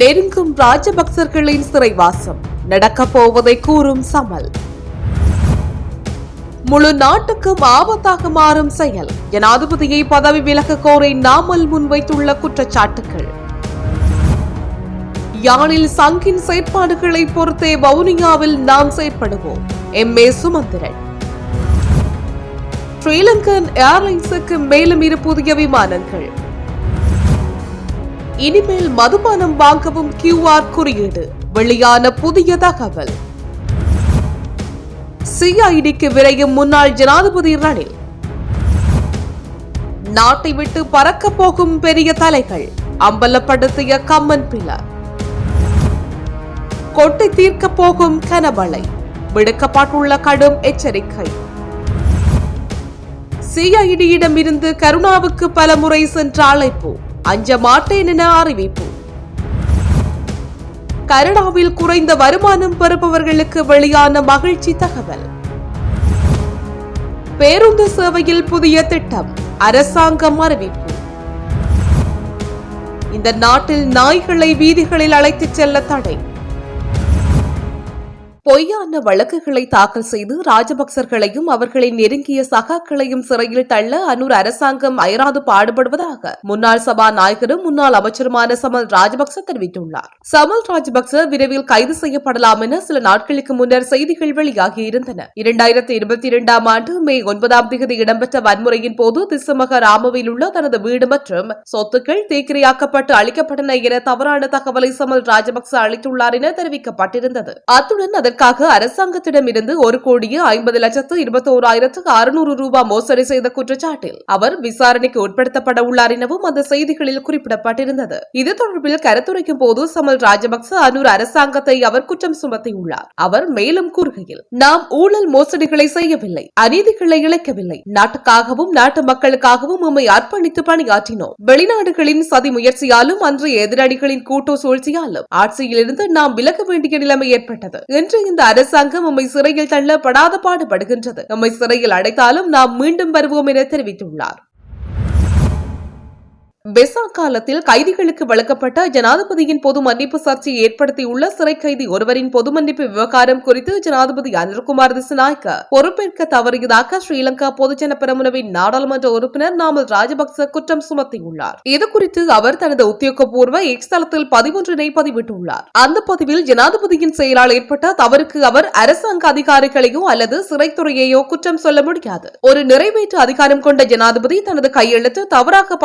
நெருங்கும் ராஜபக்சர்களின் சிறைவாசம். நடக்கப் போவதை கூறும் சமல். முழு நாட்டுக்கும் ஆபத்தாக மாறும் செயல். ஜனாதிபதியை பதவி விலக கோரி நாமல் முன்வைத்துள்ள குற்றச்சாட்டுகள் யாழில் சங்கின் செயற்பாடுகளை பொறுத்தே வவுனியாவில் நாம் செயற்படுவோம். M. A. Sumanthiran. Sri Lankan ஏர்லைன்ஸுக்கு மேலும் இரு புதிய விமானங்கள். இனிமேல் மதுபானம் வாங்கவும் கியூஆர் குறியீடு. வெளியான புதிய தகவல். சிஐடிக்கு விரையும் முன்னாள் ஜனாதிபதி ரணில். நாட்டை விட்டு பறக்க போகும் பெரிய தலைகள். அம்பலப்படுத்திய கம்மன் பில கொட்டை தீர்க்க போகும் கனமழை. விடுக்கப்பட்டுள்ள கடும் எச்சரிக்கை. சிஐடியிடமிருந்து கருணாவுக்கு பல முறை சென்ற அழைப்பு. அஞ்ச மாட்டேன் என அறிவிப்பு. கனடாவில் குறைந்த வருமானம் பெறுபவர்களுக்கு வெளியான மகிழ்ச்சி தகவல். பேருந்து சேவையில் புதிய திட்டம் அரசாங்கம் அறிவிப்பு. இந்த நாட்டில் நாய்களை வீதிகளில் அழைத்துச் செல்ல தடை. பொய்யான வழக்குகளை தாக்கல் செய்து ராஜபக்சர்களையும் அவர்களின் நெருங்கிய சகாக்களையும் சிறையில் தள்ள அனூர் அரசாங்கம் அயராது பாடுபடுவதாக முன்னாள் சபாநாயகரும் முன்னாள் அமைச்சருமான சமல் ராஜபக்ச தெரிவித்துள்ளார். சமல் ராஜபக்ச விரைவில் கைது செய்யப்படலாம் என சில நாட்களுக்கு முன்னர் செய்திகள் வெளியாகியிருந்தன. இரண்டாயிரத்தி இருபத்தி இரண்டாம் ஆண்டு மே ஒன்பதாம் தேதி இடம்பெற்ற வன்முறையின் போது திசுமக ராமுவில் உள்ள தனது வீடு மற்றும் சொத்துக்கள் தீக்கிரையாக்கப்பட்டு அளிக்கப்பட்டன என தவறான தகவலை சமல் ராஜபக்ச அளித்துள்ளார் என தெரிவிக்கப்பட்டிருந்தது. அத்துடன் இதற்காக அரசாங்கத்திடமிருந்து ஒரு கோடியே ஐம்பது லட்சத்து இருபத்தோராயிரத்து அறுநூறு ரூபாய் மோசடி செய்த குற்றச்சாட்டில் அவர் விசாரணைக்கு உட்படுத்தப்பட உள்ளார் எனவும் அந்த செய்திகளில் குறிப்பிடப்பட்டிருந்தது. இது தொடர்பில் கருத்துரைக்கும் போது சமல் ராஜபக்ச அனூர் அரசாங்கத்தை அவர் குற்றம் சுமத்தியுள்ளார். அவர் மேலும் கூறுகையில் நாம் ஊழல் மோசடிகளை செய்யவில்லை அநீதிகளை இழைக்கவில்லை. நாட்டுக்காகவும் நாட்டு மக்களுக்காகவும் உம்மை அர்ப்பணித்து பணியாற்றினோம். வெளிநாடுகளின் சதி முயற்சியாலும் அன்றைய எதிரணிகளின் கூட்டு சூழ்ச்சியாலும் ஆட்சியிலிருந்து நாம் விலக வேண்டிய நிலைமை ஏற்பட்டது இன்று இந்த அரசாங்கம் நம்மை சிறையில் தள்ள படாத பாடுபடுகின்றது நம்மை சிறையில் அடைத்தாலும் நாம் மீண்டும் வருவோம் என தெரிவித்துள்ளார். பெசா காலத்தில் கைதிகளுக்கு வழங்கப்பட்ட ஜனாதிபதியின் பொது மன்னிப்பு சர்ச்சையை ஏற்படுத்தியுள்ள சிறை கைதி ஒருவரின் பொது மன்னிப்பு விவகாரம் குறித்து ஜனாதிபதி அனில்குமார் திசநாயக்க பொறுப்பேற்க தவறியதாக ஸ்ரீலங்கா பொதுஜன பெரமுனவின் நாடாளுமன்ற உறுப்பினர் நாமல் ராஜபக்ச குற்றம் சுமத்தியுள்ளார். இதுகுறித்து அவர் தனது உத்தியோகபூர்வ எக்ஸ் தளத்தில் பதிவொன்றினை பதிவிட்டுள்ளார். அந்த பதிவில் ஜனாதிபதியின் செயலால் ஏற்பட்ட தவறுக்கு அவர் அரசாங்க அதிகாரிகளையோ அல்லது சிறைத்துறையையோ குற்றம் சொல்ல முடியாது. ஒரு நிறைவேற்று அதிகாரம் கொண்ட ஜனாதிபதி தனது கையெழுத்து தவறாக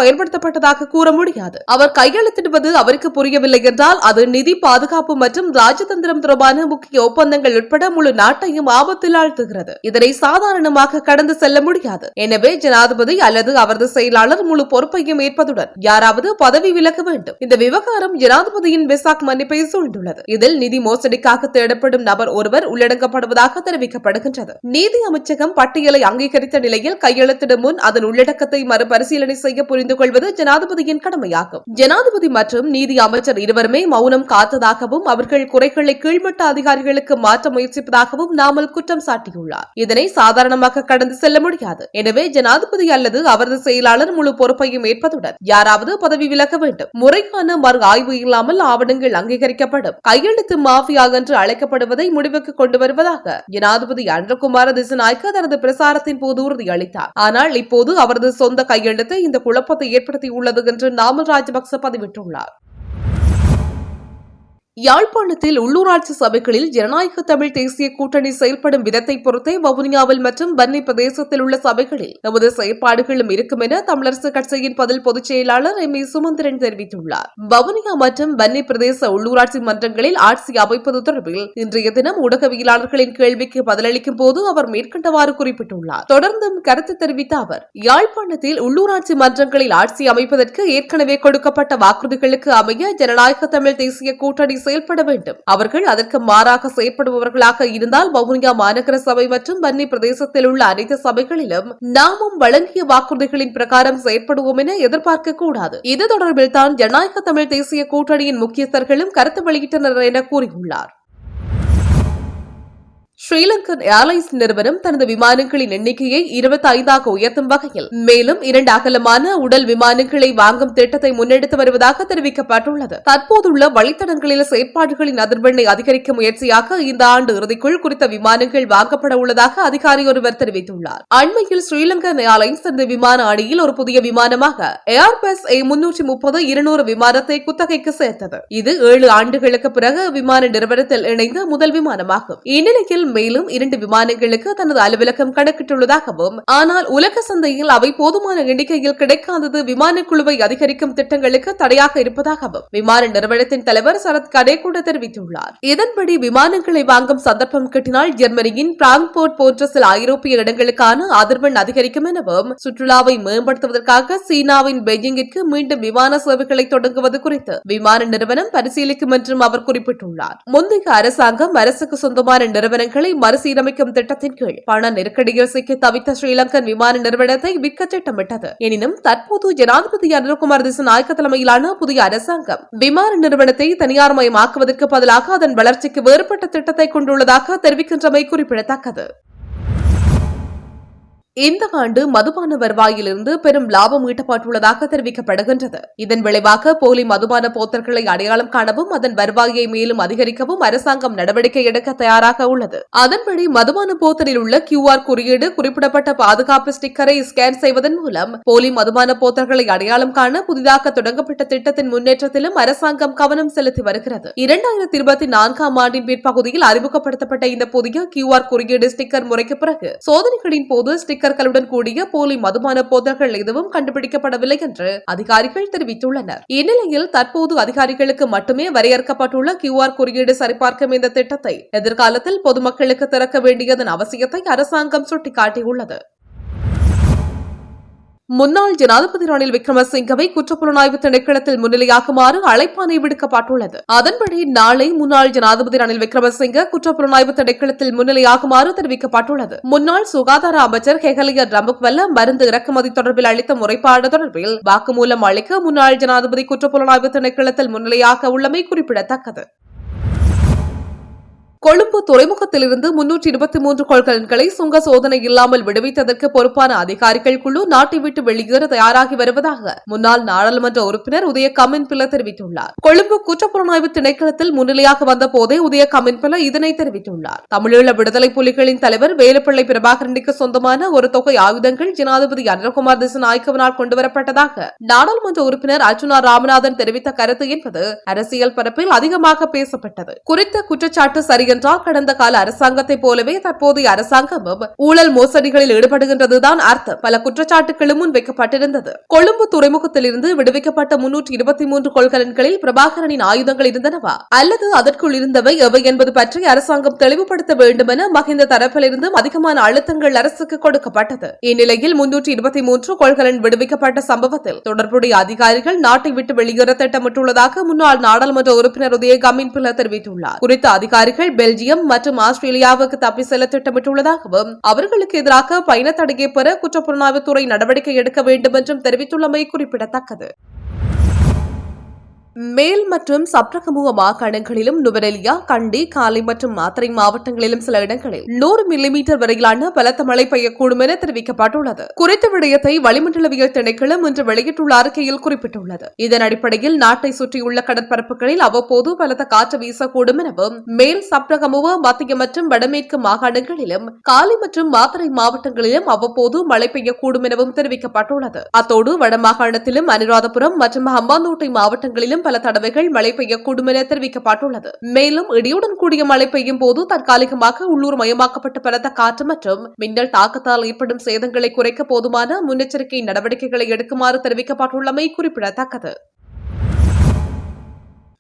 பயன்படுத்தப்பட்டதாக கூற முடியாது. அவர் கையெழுத்திடுவது அவருக்கு புரியவில்லை என்றால் அது நிதி பாதுகாப்பு மற்றும் ராஜதந்திரம் தொடர்பான முக்கிய ஒப்பந்தங்கள் உட்பட முழு நாட்டையும் ஆபத்தில் ஆழ்த்துகிறது. இதனை சாதாரணமாக கடந்து செல்ல முடியாது. எனவே ஜனாதிபதி அல்லது அவரது செயலாளர் முழு பொறுப்பையும் ஏற்பதுடன் யாராவது பதவி விலக வேண்டும். இந்த விவகாரம் ஜனாதிபதியின் பெசாக் மன்னிப்பை சூழ்ந்துள்ளது. இதில் நிதி மோசடிக்காக தேடப்படும் நபர் ஒருவர் உள்ளடக்கப்படுவதாக தெரிவிக்கப்படுகின்றது. நீதி அமைச்சகம் பட்டியலை அங்கீகரித்த நிலையில் கையெழுத்திடும் முன் அதன் உள்ளடக்கத்தை மறுபரிசீலனை செய்ய புரிந்து கொள்வது ஜனாதிபதியின் கடமையாகும். ஜனாதிபதி மற்றும் நீதி அமைச்சர் இருவருமே மௌனம் காத்ததாகவும் அவர்கள் குறைகளை கீழ்மட்ட அதிகாரிகளுக்கு மாற்ற முயற்சிப்பதாகவும் நாமல் குற்றம் சாட்டியுள்ளார். இதனை சாதாரணமாக கடந்து செல்ல முடியாது. எனவே ஜனாதிபதி அல்லது அவரது செயலாளர் முழு பொறுப்பையும் ஏற்பதுடன் யாராவது பதவி விலக வேண்டும். முறைக்கான மறு ஆய்வு இல்லாமல் ஆவணங்கள் அங்கீகரிக்கப்படும். கையெழுத்து மாஃபியா என்று அழைக்கப்படுவதை முடிவுக்கு கொண்டு வருவதாக ஜனாதிபதி அன்றகுமார திசநாயக்க தனது பிரசாரத்தின் போது உறுதியளித்தார். ஆனால் இப்போது அவரது சொந்த கையெழுத்து இந்த குழப்பத்தை உள்ளது என்று நாமல் ராஜபக்ச பதிவிட்டுள்ளார். யாழ்ப்பாணத்தில் உள்ளூராட்சி சபைகளில் ஜனநாயக தமிழ் தேசிய கூட்டணி செயல்படும் விதத்தை பொறுத்தே வவுனியாவில் மற்றும் பன்னி பிரதேசத்தில் உள்ள சபைகளில் நமது செயற்பாடுகளும் இருக்கும் என தமிழரசு கட்சியின் பதில் பொதுச் செயலாளர் எம் ஏ சுமந்திரன் தெரிவித்துள்ளார். வவுனியா மற்றும் பன்னி பிரதேச உள்ளூராட்சி மன்றங்களில் ஆட்சி அமைப்பது தொடர்பில் இன்றைய தினம் ஊடகவியலாளர்களின் கேள்விக்கு பதிலளிக்கும் போது அவர் மேற்கண்டவாறு குறிப்பிட்டுள்ளார். தொடர்ந்தும் கருத்து தெரிவித்த அவர் யாழ்ப்பாணத்தில் உள்ளூராட்சி மன்றங்களில் ஆட்சி அமைப்பதற்கு ஏற்கனவே கொடுக்கப்பட்ட வாக்குறுதிகளுக்கு அமைய ஜனநாயக தமிழ் தேசிய கூட்டணி செயல்பட வேண்டும். அவர்கள் அதற்கு மாறாக செயல்படுபவர்களாக இருந்தால் வவுனியா மாநகர சபை மற்றும் வன்னி பிரதேசத்தில் உள்ள அனைத்து சபைகளிலும் நாமும் வழங்கிய வாக்குறுதிகளின் பிரகாரம் செயற்படுவோம் என எதிர்பார்க்க கூடாது. இது தொடர்பில் தான் ஜனநாயக தமிழ் தேசிய கூட்டணியின் முக்கியஸ்தர்களும் கருத்து வெளியிட்டனர் என கூறியுள்ளார். ஸ்ரீலங்கன் ஏர்லைன்ஸ் நிறுவனம் தனது விமானங்களின் எண்ணிக்கையை இருபத்தி ஐந்தாக உயர்த்தும் வகையில் மேலும் இரண்டு அகலமான உடல் விமானங்களை வாங்கும் திட்டத்தை முன்னெடுத்து வருவதாக தெரிவிக்கப்பட்டுள்ளது. தற்போதுள்ள வழித்தடங்களில் செயற்பாடுகளின் அதிர்வெண்ணை அதிகரிக்க முயற்சியாக இந்த ஆண்டு இறுதிக்குள் குறித்த விமானங்கள் வாங்கப்பட உள்ளதாக அதிகாரி ஒருவர் தெரிவித்துள்ளார். அண்மையில் ஸ்ரீலங்கன் ஏர்லைன்ஸ் தனது விமான அணியில் ஒரு புதிய விமானமாக ஏர்பஸ் ஏ முன்னூற்றி முப்பது இருநூறு விமானத்தை குத்தகைக்கு சேர்த்தது. இது ஏழு ஆண்டுகளுக்கு பிறகு விமான நிறுவனத்தில் இணைந்த முதல் விமானமாகும். இந்நிலையில் மேலும் இரண்டு விமானங்களுக்கு தனது அலுவலகம் கணக்கிட்டுள்ளதாகவும் ஆனால் உலக சந்தையில் அவை போதுமான எண்ணிக்கையில் கிடைக்காதது விமான குழுவை அதிகரிக்கும் திட்டங்களுக்கு தடையாக இருப்பதாகவும் விமான நிறுவனத்தின் தலைவர் சரத் கடே கூட தெரிவித்துள்ளார். இதன்படி விமானங்களை வாங்கும் சந்தர்ப்பம் கிட்டினால் ஜெர்மனியின் பிராங்க்போர்ட் போன்ற சில ஐரோப்பிய இடங்களுக்கான அதிர்வெண் அதிகரிக்கும் எனவும் சுற்றுலாவை மேம்படுத்துவதற்காக சீனாவின் பெய்ஜிங்கிற்கு மீண்டும் விமான சேவைகளை தொடங்குவது குறித்து விமான நிறுவனம் பரிசீலிக்கும் என்றும் அவர் குறிப்பிட்டுள்ளார். முந்தைய அரசாங்கம் அரசுக்கு சொந்தமான நிறுவனங்கள் மறுசீரமைக்கும் திட்டத்தின் கீழ் பண நெருக்கடியில் சிக்கி தவித்த ஸ்ரீலங்கன் விமான நிறுவனத்தை விற்க திட்டமிட்டது. எனினும் தற்போது ஜனாதிபதி அனுகுமார் திசநாயக்க தலைமையிலான புதிய அரசாங்கம் விமான நிறுவனத்தை தனியார் மயமாக்குவதற்கு பதிலாக அதன் வளர்ச்சிக்கு வேறுபட்ட திட்டத்தை கொண்டுள்ளதாக தெரிவிக்கின்றமை குறிப்பிடத்தக்கது. இந்த ஆண்டு மதுபான வருவாயிலிருந்து பெரும் லாபம் ஈட்டப்பட்டுள்ளதாக தெரிவிக்கப்படுகின்றது. இதன் விளைவாக போலி மதுபான போத்தர்களை அடையாளம் காணவும் அதன் வருவாயை மேலும் அதிகரிக்கவும் அரசாங்கம் நடவடிக்கை எடுக்க தயாராக உள்ளது. அதன்படி மதுபான போத்தலில் உள்ள கியூஆர் குறியீடு குறிப்பிடப்பட்ட பாதுகாப்பு ஸ்டிக்கரை ஸ்கேன் செய்வதன் மூலம் போலி மதுபான போத்தர்களை அடையாளம் காண புதிதாக தொடங்கப்பட்ட திட்டத்தின் முன்னேற்றத்திலும் அரசாங்கம் கவனம் செலுத்தி வருகிறது. இரண்டாயிரத்தி இருபத்தி நான்காம் ஆண்டின் பிற்பகுதியில் அறிமுகப்படுத்தப்பட்ட இந்த புதிய கியூஆர் குறியீடு ஸ்டிக்கர் முறைக்கு பிறகு சோதனைகளின் போது ஸ்டிக்கர்களுடன் கூடிய போலி மதுபான போதல்கள் எதுவும் கண்டுபிடிக்கப்படவில்லை என்று அதிகாரிகள் தெரிவித்துள்ளனர். இந்நிலையில் தற்போது அதிகாரிகளுக்கு மட்டுமே வரையறுக்கப்பட்டுள்ள கியூஆர் குறியீடு சரிபார்க்கும் இந்த திட்டத்தை எதிர்காலத்தில் பொதுமக்களுக்கு திறக்க வேண்டியதன் அவசியத்தை அரசாங்கம் சுட்டிக்காட்டியுள்ளது. முன்னாள் ஜனாதிபதி ரணில் விக்ரமசிங்கவை குற்றப்புலனாய்வு திணைக்களத்தில் முன்னிலையாகுமாறு அழைப்பாணை விடுக்கப்பட்டுள்ளது. அதன்படி நாளை முன்னாள் ஜனாதிபதி ரணில் விக்ரமசிங்க குற்றப்புலனாய்வு திணைக்களத்தில் முன்னிலையாகுமாறு தெரிவிக்கப்பட்டுள்ளது. முன்னாள் சுகாதார அமைச்சர் ஹெகலியர் ரம்புக்வெல்ல மருந்து இறக்குமதி தொடர்பில் அளித்த முறைப்பாடு தொடர்பில் வாக்குமூலம் அளிக்க முன்னாள் ஜனாதிபதி குற்றப்புலனாய்வு திணைக்களத்தில் முன்னிலையாக உள்ளமை குறிப்பிடத்தக்கது. கொழும்பு துறைமுகத்திலிருந்து முன்னூற்றி இருபத்தி மூன்று கொள்கலன்களை சுங்க சோதனை இல்லாமல் விடுவித்ததற்கு பொறுப்பான அதிகாரிகள் குழு நாட்டை விட்டு வெளியேற தயாராகி வருவதாக முன்னாள் நாடாளுமன்ற உறுப்பினர் உதய கமின் தெரிவித்துள்ளார். கொழும்பு குற்றப்புலனாய்வு திணைக்களத்தில் முன்னிலையாக வந்த போதே உதய கமின் இதனை தெரிவித்துள்ளார். தமிழீழ விடுதலை புலிகளின் தலைவர் வேலுப்பிள்ளை பிரபாகரனுக்கு சொந்தமான ஒரு தொகை ஆயுதங்கள் ஜனாதிபதி அனில்குமார் திசநாயக்கவினால் கொண்டுவரப்பட்டதாக நாடாளுமன்ற உறுப்பினர் அர்ஜுனா ராமநாதன் தெரிவித்த கருத்து என்பது அரசியல் பரப்பில் அதிகமாக பேசப்பட்டது. குறித்த குற்றச்சாட்டு சரி என்றால் கடந்த கால அரசாங்கத்தைப் போலவே தற்போதைய அரசாங்கமும் ஊழல் மோசடிகளில் ஈடுபடுகின்றதுதான் அர்த்தம். பல குற்றச்சாட்டுகளும் முன்வைக்கப்பட்டிருந்தது. கொழும்பு துறைமுகத்திலிருந்து விடுவிக்கப்பட்ட முன்னூற்றி இருபத்தி மூன்று கொள்கலன்களில் பிரபாகரனின் ஆயுதங்கள் இருந்தனவா? அல்லது அதற்குள் இருந்தவை எவை என்பது பற்றி அரசாங்கம் தெளிவுபடுத்த வேண்டும் என மகிந்த தரப்பிலிருந்தும் அதிகமான அழுத்தங்கள் அரசுக்கு கொடுக்கப்பட்டது. இந்நிலையில் முன்னூற்றி இருபத்தி மூன்று கொள்கலன் விடுவிக்கப்பட்ட சம்பவத்தில் தொடர்புடைய அதிகாரிகள் நாட்டை விட்டு வெளியேற திட்டமிட்டுள்ளதாக முன்னாள் நாடாளுமன்ற உறுப்பினர் உதயகாமின் பிள்ளை தெரிவித்துள்ளார். குறித்த அதிகாரிகள் பெல்ஜியம் மற்றும் ஆஸ்திரேலியாவுக்கு தப்பி செல்ல திட்டமிட்டுள்ளதாகவும் அவர்களுக்கு எதிராக பயண தடையை பெற குற்றப்புலனாய்வுத்துறை நடவடிக்கை எடுக்க வேண்டும் என்றும் தெரிவித்துள்ளமை குறிப்பிடத்தக்கது. மேல் மற்றும் சப்ரகமுக மாகாணங்களிலும் நுவரெலியா கண்டி காலை மற்றும் மாத்தறை மாவட்டங்களிலும் சில இடங்களில் நூறு மில்லிமீட்டர் வரையிலான பலத்த மழை பெய்யக்கூடும் என தெரிவிக்கப்பட்டுள்ளது. குறித்த விடயத்தை வளிமண்டலவியல் திணைக்களம் இன்று வெளியிட்டுள்ள அறிக்கையில் குறிப்பிட்டுள்ளது. இதன் அடிப்படையில் நாட்டை சுற்றியுள்ள கடற்பரப்புகளில் அவ்வப்போது பலத்த காற்று வீசக்கூடும் எனவும் மேல் சப்ரகமுக மத்திய மற்றும் வடமேற்கு மாகாணங்களிலும் காலி மற்றும் மாத்திரை மாவட்டங்களிலும் அவ்வப்போது மழை பெய்யக்கூடும் எனவும் தெரிவிக்கப்பட்டுள்ளது. அத்தோடு வடமாகாணத்திலும் அனுராதபுரம் மற்றும் ஹம்பாந்தோட்டை மாவட்டங்களிலும் பல தடவைகள் மழை பெய்யக்கூடும் என தெரிவிக்கப்பட்டுள்ளது. மேலும் இடியுடன் கூடிய மழை பெய்யும் போது தற்காலிகமாக உள்ளூர் மயமாக்கப்பட்ட பலத்த காற்று மற்றும் மின்னல் தாக்கத்தால் ஏற்படும் சேதங்களை குறைக்க போதுமான முன்னெச்சரிக்கை நடவடிக்கைகளை எடுக்குமாறு தெரிவிக்கப்பட்டுள்ளமை குறிப்பிடத்தக்கது.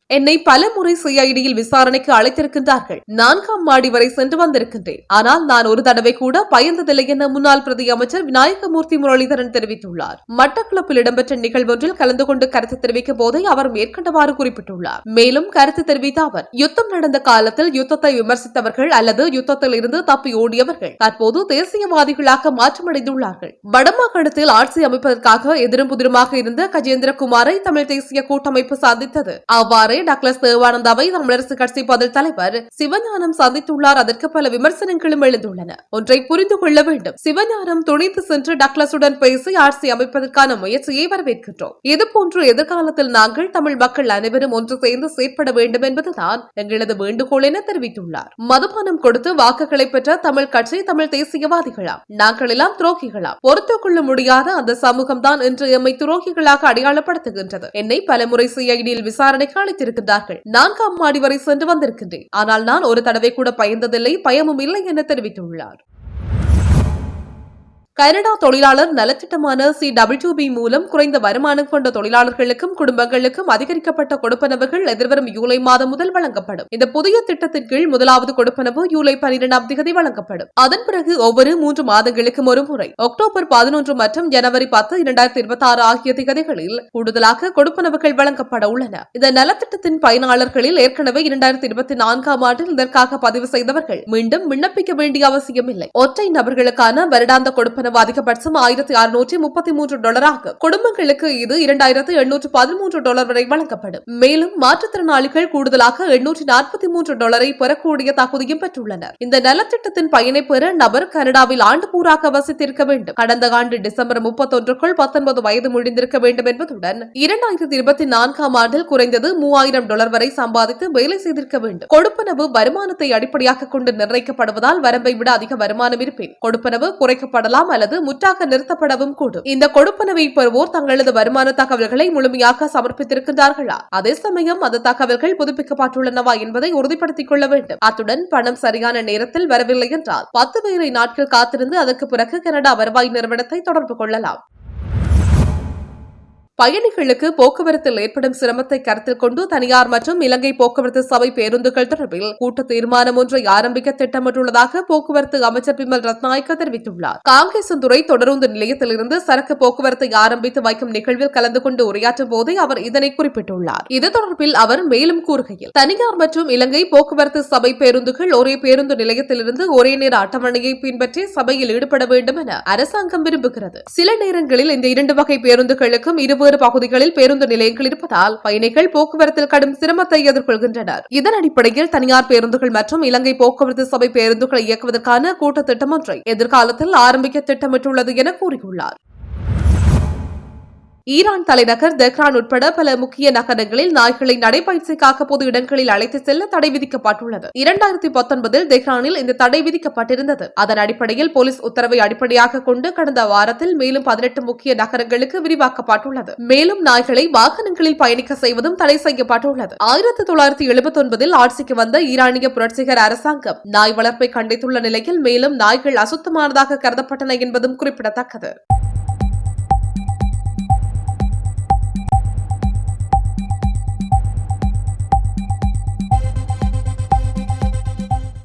என்னை பல முறை சிஐடியில் விசாரணைக்கு அழைத்திருக்கின்றார்கள். நான்காம் மாடி வரை சென்று வந்திருக்கின்றேன். ஆனால் நான் ஒரு தடவை கூட பயந்ததில்லை என முன்னாள் பிரதி அமைச்சர் விநாயகமூர்த்தி முரளிதரன் தெரிவித்துள்ளார். மட்டக்களப்பில் இடம்பெற்ற நிகழ்வொன்றில் கலந்து கொண்டு கருத்து தெரிவிக்கும் போதே அவர் மேற்கண்டவாறு குறிப்பிட்டுள்ளார். மேலும் கருத்து தெரிவித்த அவர் யுத்தம் நடந்த காலத்தில் யுத்தத்தை விமர்சித்தவர்கள் அல்லது யுத்தத்தில் இருந்து தப்பி ஓடியவர்கள் தற்போது தேசியவாதிகளாக மாற்றமடைந்துள்ளார்கள். வடமாகாணத்தில் ஆட்சி அமைப்பதற்காக எதிரும் புதிருமாக இருந்த கஜேந்திரகுமாரை தமிழ் தேசிய கூட்டமைப்பு சாதித்தது அவ்வாறு அதே டக்ளஸ் தேவானந்தாவை தமிழரசு கட்சி பதில் தலைவர் சிவஞானம் சந்தித்துள்ளார். அதற்கு பல விமர்சனங்களும் எழுந்துள்ளன. ஒன்றை புரிந்து கொள்ள வேண்டும். சிவஞானம் துணித்து சென்று டக்ளஸுடன் பேசி ஆட்சி அமைப்பதற்கான முயற்சியை வரவேற்கின்றோம். இதுபோன்று எதிர்காலத்தில் நாங்கள் தமிழ் மக்கள் அனைவரும் ஒன்று சேர்ந்து செயற்பட வேண்டும் என்பதுதான் எங்களது வேண்டுகோள் என தெரிவித்துள்ளார். மதுபானம் கொடுத்து வாக்குகளை பெற்ற தமிழ் கட்சி தமிழ் தேசியவாதிகளாம். நாங்கள் எல்லாம் துரோகிகளாம். பொறுத்துக் கொள்ள முடியாத அந்த சமூகம் தான் இன்று எம்மை துரோகிகளாக அடையாளப்படுத்துகின்றது. என்னை பலமுறை சிஐடியில் விசாரணைக்கு வைத்திருக்கின்றார்கள். நான்காம் மாடி வரை சென்று வந்திருக்கின்றேன். ஆனால் நான் ஒரு தடவை கூட பயந்ததில்லை பயமும் இல்லை என தெரிவித்துள்ளார். கனடா தொழிலாளர் நலத்திட்டமான சி பி மூலம் குறைந்த வருமானம் கொண்ட தொழிலாளர்களுக்கும் குடும்பங்களுக்கும் அதிகரிக்கப்பட்ட கொடுப்பனவுகள் எதிர்வரும் ஜூலை மாதம் முதல் வழங்கப்படும். இந்த புதிய திட்டத்தின் கீழ் முதலாவது கொடுப்பனவு ஜூலை பனிரெண்டாம் தேதி வழங்கப்படும். அதன் பிறகு ஒவ்வொரு மூன்று மாதங்களுக்கும் ஒரு முறை. அக்டோபர் பதினொன்று மற்றும் ஜனவரி பத்து இரண்டாயிரத்தி இருபத்தி ஆறு ஆகிய திகதிகளில் கூடுதலாக கொடுப்பனவுகள் வழங்கப்பட உள்ளன. இந்த நலத்திட்டத்தின் பயனாளர்களில் ஏற்கனவே இரண்டாயிரத்தி இருபத்தி நான்காம் ஆண்டில் இதற்காக பதிவு செய்தவர்கள் மீண்டும் விண்ணப்பிக்க வேண்டிய அவசியமில்லை. ஒற்றை நபர்களுக்கான வருடாந்த கொடுப்பன கொடுப்பனவு அதிகபட்சம் ஆயிரத்தி அறுநூற்றி முப்பத்தி மூன்று டாலராக குடும்பங்களுக்கு இது இரண்டாயிரத்து எண்ணூற்று பதிமூன்று டாலர் வரை வழங்கப்படும். மேலும் மாற்றுத்திறனாளிகள் கூடுதலாக எண்ணூற்றி நாற்பத்தி மூன்று டாலரை பெறக்கூடிய தகுதியும் பெற்றுள்ளனர். இந்த நலத்திட்டத்தின் பயனை பெற நபர் கனடாவில் ஆண்டு பூராக வசித்திருக்க வேண்டும். கடந்த ஆண்டு டிசம்பர் முப்பத்தொன்றுக்குள் பத்தொன்பது வயது முடிந்திருக்க வேண்டும் என்பதுடன் இரண்டாயிரத்தி இருபத்தி நான்காம் ஆண்டில் குறைந்தது மூவாயிரம் டாலர் வரை சம்பாதித்து வேலை செய்திருக்க வேண்டும். கொடுப்பனவு வருமானத்தை அடிப்படையாக கொண்டு நிர்ணயிக்கப்படுவதால் வரம்பை விட அதிக வருமானம் இருப்பின். கொடுப்பனவு குறைக்கப்படலாம் அல்லது முற்றாக நிறுத்தப்படவும் கூடும். இந்த கொடுப்பனவை பெறுவோர் தங்களது வருமான தகவல்களை முழுமையாக சமர்ப்பித்திருக்கின்றார்களா? அதே சமயம் அந்த தகவல்கள் புதுப்பிக்கப்பட்டுள்ளனவா என்பதை உறுதிப்படுத்திக் கொள்ள வேண்டும். அத்துடன் பணம் சரியான நேரத்தில் வரவில்லை என்றால் பத்து வேலை நாட்கள் காத்திருந்து அதற்கு பிறகு கனடா வருவாய் நிறுவனத்தை தொடர்பு கொள்ளலாம். பயணிகளுக்கு போக்குவரத்தில் ஏற்படும் சிரமத்தை கருத்தில் கொண்டு தனியார் மற்றும் இலங்கை போக்குவரத்து சபை பேருந்துகள் தொடர்பில் கூட்ட தீர்மானம் ஒன்றை ஆரம்பிக்க திட்டமிட்டுள்ளதாக போக்குவரத்து அமைச்சர் பிமல் ரத்நாயக்க தெரிவித்துள்ளார். காங்கேசந்துறை தொடருந்து நிலையத்திலிருந்து சரக்கு போக்குவரத்தை ஆரம்பித்து வைக்கும் நிகழ்வில் கலந்து கொண்டு உரையாற்றும் போதே அவர் இதனை குறிப்பிட்டுள்ளார். இது தொடர்பில் அவர் மேலும் கூறுகையில் தனியார் மற்றும் இலங்கை போக்குவரத்து சபை பேருந்துகள் ஒரே பேருந்து நிலையத்திலிருந்து ஒரே நேர அட்டவணையை பின்பற்றி சபையில் ஈடுபட வேண்டும் என அரசாங்கம் விரும்புகிறது. சில நேரங்களில் இந்த இரண்டு வகை பேருந்துகளுக்கும் இருபது பல்வேறு பகுதிகளில் பேருந்து நிலையங்கள் இருப்பதால் பயணிகள் போக்குவரத்தில் கடும் சிரமத்தை எதிர்கொள்கின்றனர். இதன் அடிப்படையில் தனியார் பேருந்துகள் மற்றும் இலங்கை போக்குவரத்து சபை பேருந்துகளை இயக்குவதற்கான கூட்டத்திட்டம் ஒன்றை எதிர்காலத்தில் ஆரம்பிக்க திட்டமிட்டுள்ளது என கூறியுள்ளார். ஈரான் தலைநகர் தெஹ்ரான் உட்பட பல முக்கிய நகரங்களில் நாய்களை நடைபயிற்சிக்காக பொது இடங்களில் அழைத்து செல்ல தடை விதிக்கப்பட்டுள்ளது. இரண்டாயிரத்தி பத்தொன்பதில் தெஹ்ரானில் இந்த தடை விதிக்கப்பட்டிருந்தது. அதன் அடிப்படையில் போலீஸ் உத்தரவை அடிப்படையாக கொண்டு கடந்த வாரத்தில் மேலும் பதினெட்டு முக்கிய நகரங்களுக்கு விரிவாக்கப்பட்டுள்ளது. மேலும் நாய்களை வாகனங்களில் பயணிக்க செய்வதும் தடை செய்யப்பட்டுள்ளது. ஆயிரத்தி தொள்ளாயிரத்தி எழுபத்தி ஒன்பதில் ஆட்சிக்கு வந்த ஈரானிய புரட்சிகர அரசாங்கம் நாய் வளர்ப்பை கண்டித்துள்ள நிலையில் மேலும் நாய்கள் அசுத்தமானதாக கருதப்பட்டன என்பதும் குறிப்பிடத்தக்கது.